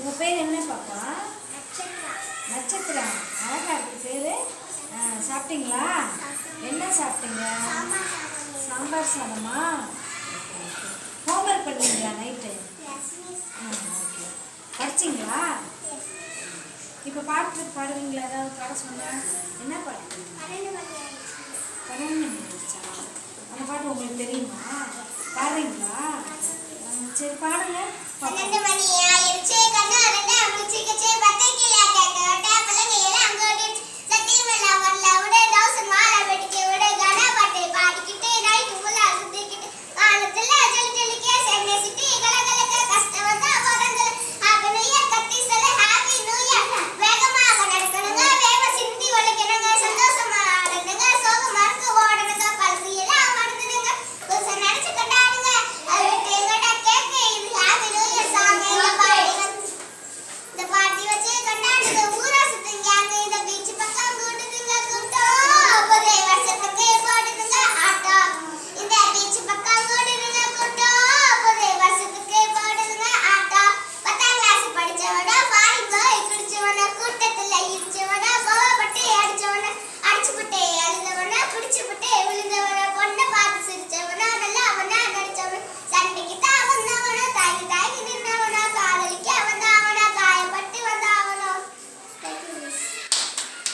உங்கள் பேர் என்ன பாப்பா? நட்சத்திரா. நட்சத்திரம் அழகா இருக்கு. பேர்? சாப்பிட்டீங்களா? என்ன சாப்பிட்டீங்க? சாம்பார் சாதமா. ஹோம்ஒர்க் பண்ணீங்களா நைட்டு ஓகே படிச்சிங்களா? இப்போ பாட்டு பாடுவீங்களா? ஏதாவது பாட சொன்னா? என்ன பாட்டு? பன்னெண்டு அந்த பாட்டு உங்களுக்கு தெரியுமா? பாடுறீங்களா? சரி பாடுங்க. பாப்பா